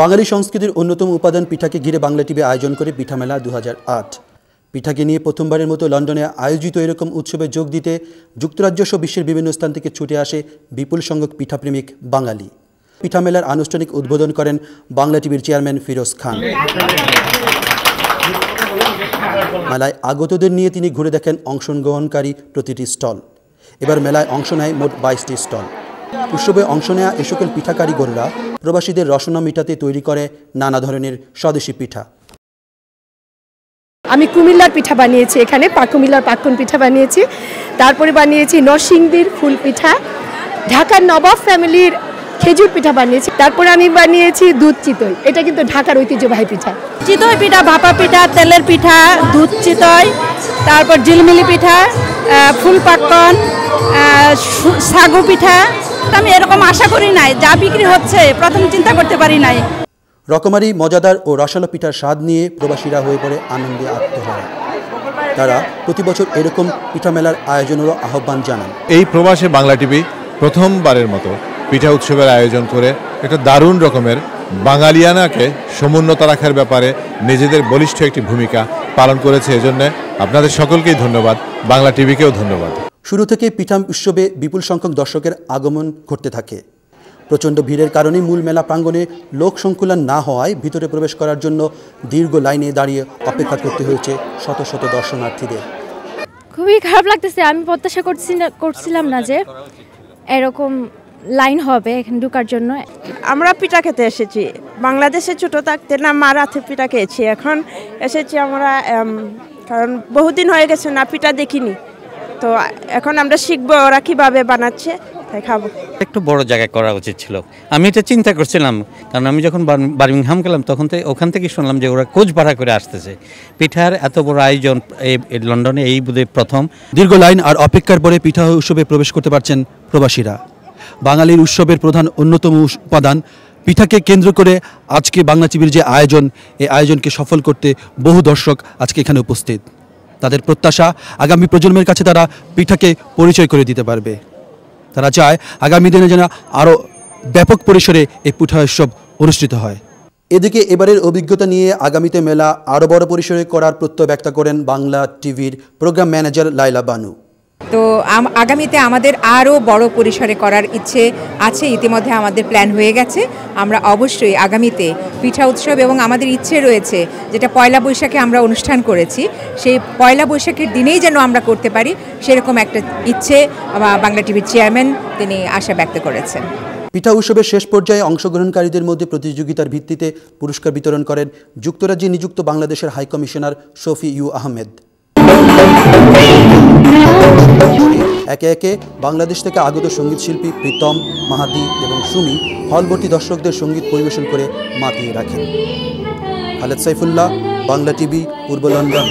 বাঙালি সংস্কৃতির অন্যতম উপাদান পিঠাকে ঘিরে বাংলা টিভি আয়োজন করে পিঠা মেলা দু হাজার আট। পিঠাকে নিয়ে প্রথমবারের মতো লন্ডনে আয়োজিত এরকম উৎসবে যোগ দিতে যুক্তরাজ্য সহ বিশ্বের বিভিন্ন স্থান থেকে ছুটে আসে বিপুল সংখ্যক পিঠাপ্রেমিক বাঙালি। পিঠা মেলার আনুষ্ঠানিক উদ্বোধন করেন বাংলা টিভির চেয়ারম্যান ফিরোজ খান। মেলায় আগতদের নিয়ে তিনি ঘুরে দেখেন অংশগ্রহণকারী প্রতিটি স্টল। এবার মেলায় অংশ নেয় মোট বাইশটি স্টল। উৎসবে অংশ নেয়া এ সকল পিঠা কারিগররা প্রবাসীদের রসনা মিটাতে তৈরি করে নানা ধরনের স্বদেশি পিঠা। আমি কুমিল্লার পিঠা বানিয়েছি এখানে পা কুমিল্লার পাক্কন পিঠা বানিয়েছি। তারপরে বানিয়েছি নরসিংদীর ফুল পিঠা। ঢাকার নবাব ফ্যামিলির খেজুর পিঠা বানিয়েছি। তারপরে আমি বানিয়েছি দুধ চিতই। এটা কিন্তু ঢাকার ঐতিহ্যবাহী পিঠা। চিতই পিঠা ভাপা পিঠা তেলের পিঠা দুধ চিতই তারপর ঝিলমিলি পিঠা ফুল পাক্কন সু- সাগু পিঠা আমি এরকম আশা করি নাই। যা বিক্রি হচ্ছে প্রথম চিন্তা করতে পারি নাই। রকমারি মজাদার ও রসালো পিঠার স্বাদ নিয়ে প্রবাসীরা হয়ে পড়ে আনন্দে আত্মহারা। তারা প্রতি বছর এরকম পিঠা মেলার আয়োজনেরও আহ্বান জানান। এই প্রবাসে বাংলা টিভি প্রথমবারের মতো পিঠা উৎসবের আয়োজন করে একটা দারুণ রকমের বাঙালিয়ানাকে সমুন্নত রাখার ব্যাপারে নিজেদের বলিষ্ঠ একটি ভূমিকা পালন করেছে। এজন্য আপনাদের সকলকেই ধন্যবাদ। বাংলা টিভিকেও ধন্যবাদ। শুরু থেকে পিঠা উৎসবে বিপুল সংখ্যক দর্শকের আগমন ঘটতে থাকে। প্রচণ্ড ভিড়ের কারণে মূল মেলা প্রাঙ্গণে লোক সংকুলন না হওয়ায় ভিতরে প্রবেশ করার জন্য দীর্ঘ লাইনে দাঁড়িয়ে অপেক্ষা করতে হয়েছে শত শত দর্শনার্থীদের। খুবই খারাপ লাগতেছে। আমি প্রত্যাশা করছি না করছিলাম না যে এরকম লাইন হবে এখানে ঢুকার জন্য। আমরা পিঠা খেতে এসেছি। বাংলাদেশে ছোটো থাকতে না মার হাতে পিঠা খেয়েছি। এখন এসেছি আমরা কারণ বহুদিন হয়ে গেছে না পিঠা দেখিনি। তো এখন আমরা শিখব ওরা কীভাবে বানাচ্ছে তাই খাব। একটু বড় জায়গায় করা উচিত ছিল। আমি এটা চিন্তা করছিলাম কারণ আমি যখন বার্ম- বার্মিংহাম গেলাম তখন তো ওখান থেকে শুনলাম যে ওরা কোচ ভাড়া করে আসতেছে। পিঠার এত বড় আয়োজন এই লন্ডনে এই বোধহয় প্রথম। দীর্ঘ লাইন আর অপেক্ষার পরে পিঠা উৎসবে প্রবেশ করতে পারছেন প্রবাসীরা। বাঙালির উৎসবের প্রধান অন্যতম উপাদান পিঠাকে কেন্দ্র করে আজকে বাংলা টিভির যে আয়োজন এই আয়োজনকে সফল করতে বহু দর্শক আজকে এখানে উপস্থিত। তাদের প্রত্যাশা আগামী প্রজন্মের কাছে তারা পিঠাকে পরিচয় করে দিতে পারবে। তারা চায় আগামী দিনে যেন আরও ব্যাপক পরিসরে এই পিঠা উৎসব অনুষ্ঠিত হয়। এদিকে এবারের অভিজ্ঞতা নিয়ে আগামীতে মেলা আরও বড় পরিসরে করার প্রত্যয় ব্যক্ত করেন বাংলা টিভির প্রোগ্রাম ম্যানেজার লাইলা বানু। তো আগামীতে আমাদের আরও বড় পরিসরে করার ইচ্ছে আছে, ইতিমধ্যে আমাদের প্ল্যান হয়ে গেছে। আমরা অবশ্যই আগামীতে পিঠা উৎসব এবং আমাদের ইচ্ছে রয়েছে, যেটা পয়লা বৈশাখে আমরা অনুষ্ঠান করেছি, সেই পয়লা বৈশাখের দিনেই যেন আমরা করতে পারি, সেরকম একটা ইচ্ছে বাংলা টিভির চেয়ারম্যান তিনি আশা ব্যক্ত করেছেন। পিঠা উৎসবের শেষ পর্যায়ে অংশগ্রহণকারীদের মধ্যে প্রতিযোগিতার ভিত্তিতে পুরস্কার বিতরণ করেন যুক্তরাজ্যে নিযুক্ত বাংলাদেশের হাইকমিশনার শফি ইউ আহমেদ। একে একে বাংলাদেশ থেকে আগত সংগীত শিল্পী প্রীতম মাহাদি এবং সুমি হলবর্তী দর্শকদের সংগীত পরিবেশন করে মাতিয়ে রাখেন। খালেদ সাইফুল্লাহ, বাংলা টিভি, পূর্ব লন্ডন।